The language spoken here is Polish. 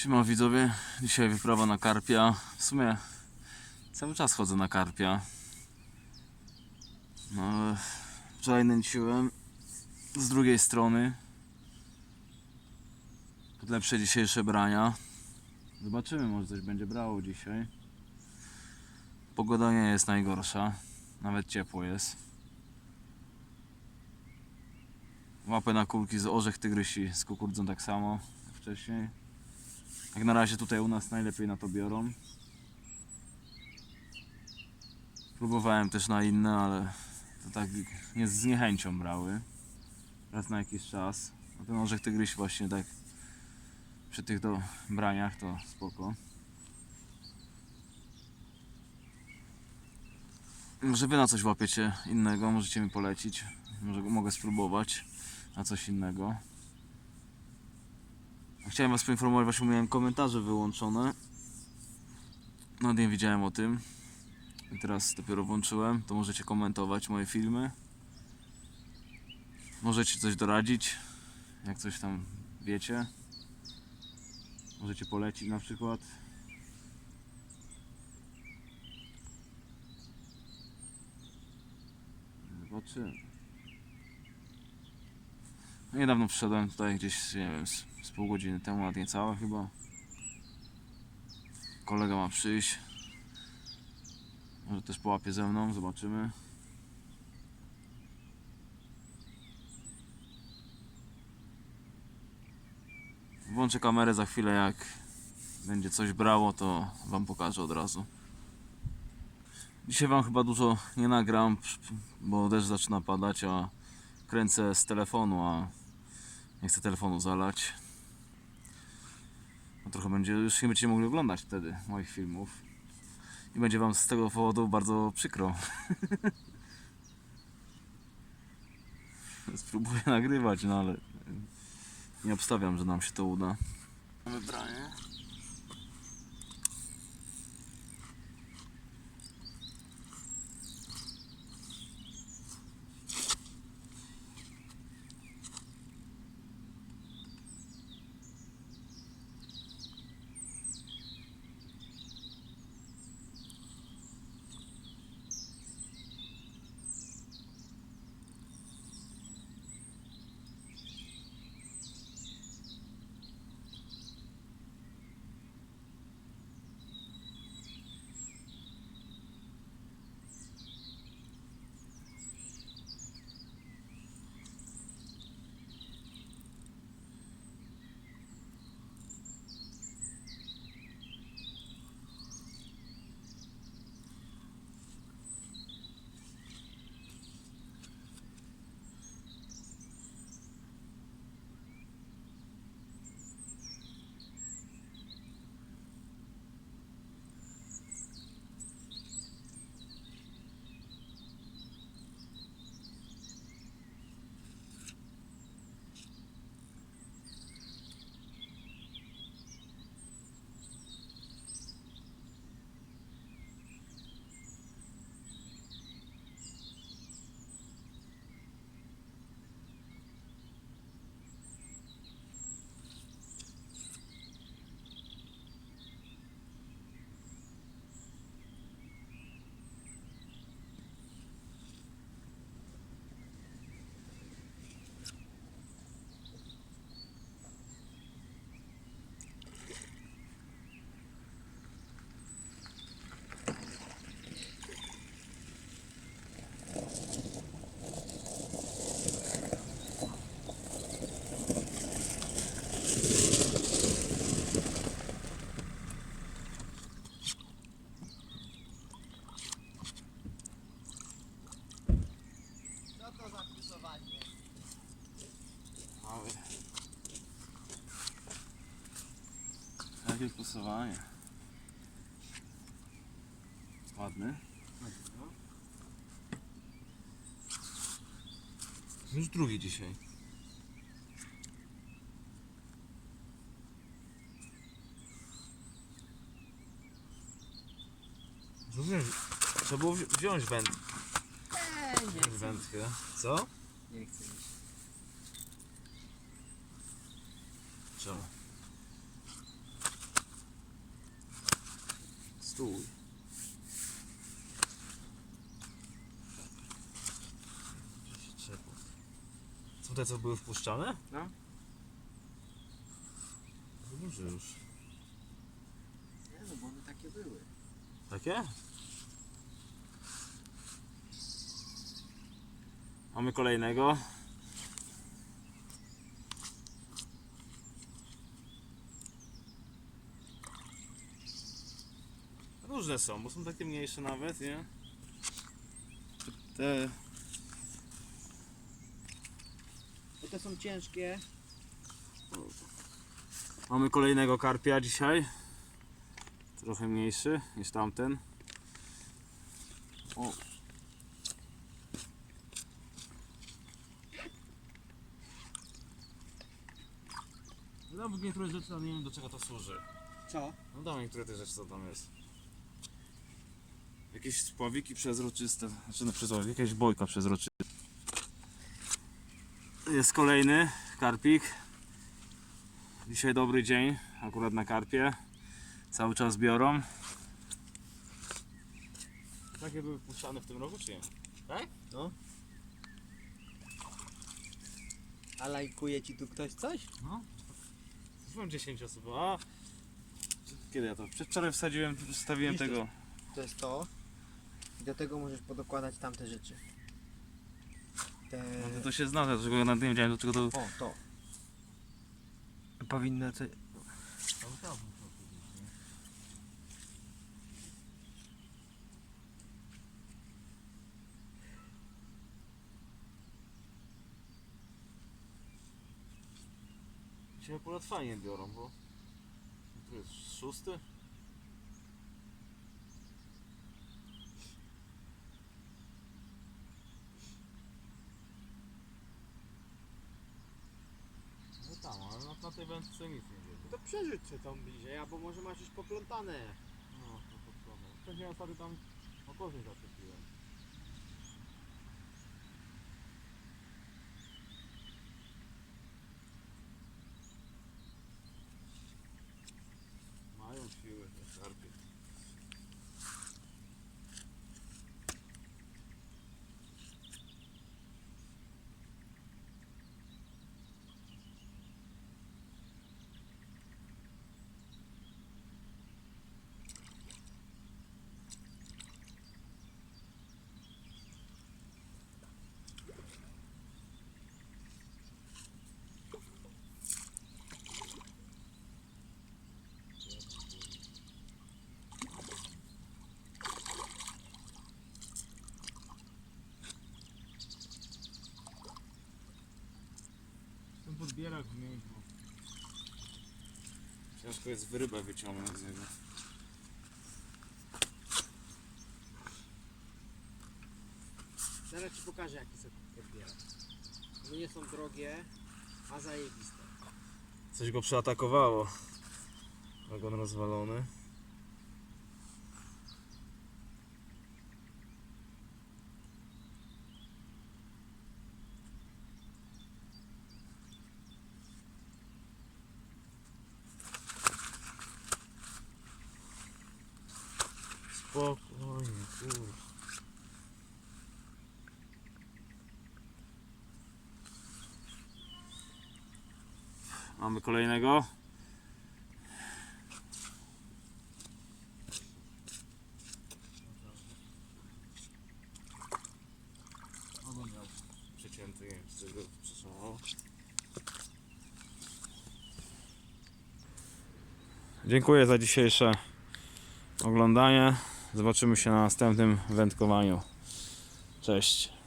Siema widzowie, dzisiaj wyprawa na karpia. W sumie cały czas chodzę na karpia. No, wczoraj nęciłem z drugiej strony. Lepsze dzisiejsze brania. Zobaczymy, może coś będzie brało dzisiaj. Pogoda nie jest najgorsza. Nawet ciepło jest. Łapę na kulki z orzech tygrysi z kukurydzą tak samo wcześniej. Jak na razie tutaj u nas najlepiej na to biorą. Próbowałem też na inne, ale to tak nie z niechęcią brały. Raz na jakiś czas. A ten orzech tygryś właśnie tak przy tych do braniach to spoko. Może wy na coś łapiecie innego, możecie mi polecić. Może mogę spróbować na coś innego. Chciałem was poinformować, właśnie miałem komentarze wyłączone. No nie wiedziałem o tym. I teraz dopiero włączyłem, to możecie komentować moje filmy. Możecie coś doradzić, jak coś tam wiecie. Możecie polecić na przykład. Zobaczymy. No Niedawno przyszedłem tutaj gdzieś, nie wiem, z pół godziny temu, a niecałe chyba. Kolega ma przyjść. Może też połapie ze mną, zobaczymy. Włączę kamerę za chwilę, jak będzie coś brało, to Wam pokażę od razu. Dzisiaj Wam chyba dużo nie nagram, bo deszcz zaczyna padać, a kręcę z telefonu, a nie chcę telefonu zalać. No trochę będzie, już nie będziecie mogli oglądać wtedy moich filmów. I będzie wam z tego powodu bardzo przykro. Spróbuję nagrywać, no ale nie obstawiam, że nam się to uda. Mamy Jakie kusowanie. Ładny. Już drugi dzisiaj. Rozumiem, trzeba było wzi- wziąć węd Eee, nie chcę, wędkę. Co? nie chcę mi się. Te, co były wpuszczane? No. No Duże już. Nie no, bo one takie były. Takie? Mamy kolejnego. Różne są, bo są takie mniejsze nawet, nie? Te Bo te są ciężkie. Mamy kolejnego karpia dzisiaj. Trochę mniejszy niż tamten. O. Dam niektóre rzeczy, ale nie wiem do czego to służy. Co? No dam niektóre te rzeczy, co tam jest. Jakieś spławiki przezroczyste, znaczy no przezroczyste, jakaś bojka przezroczysta. Jest kolejny karpik. Dzisiaj dobry dzień, akurat na karpie. Cały czas biorą. Takie były wpuszczane w tym roku, czy nie? Tak? No. A lajkuje ci tu ktoś coś? No. Mam 10 osób, a... Kiedy ja to? Przedwczoraj wsadziłem, wstawiłem tego. To jest to. I do tego możesz podokładać tamte rzeczy. Te... No to, to się zna, dlaczego ja nad tym wiedziałem, do czego to... O, to. Powinno coś... Dzisiaj akurat fajnie biorą, bo... Tu jest szósty? No tam, ale na, tej wędce nic nie wiem. To przerzuć się tam bliżej, albo może masz już poplątane. No, to podkładam. Wcześniej ja sobie tam okozie zaczepiłem. Mają siły te karpie. Bo... Ciężko jest rybę wyciągnąć z niego. Zaraz ci pokażę jaki sobie podbiera. One nie są drogie, a zajebiste. Coś go przeatakowało. Wagon rozwalony. Spokojnie, kurwa. Mamy kolejnego. Dziękuję za dzisiejsze oglądanie. Zobaczymy się na następnym wędkowaniu. Cześć.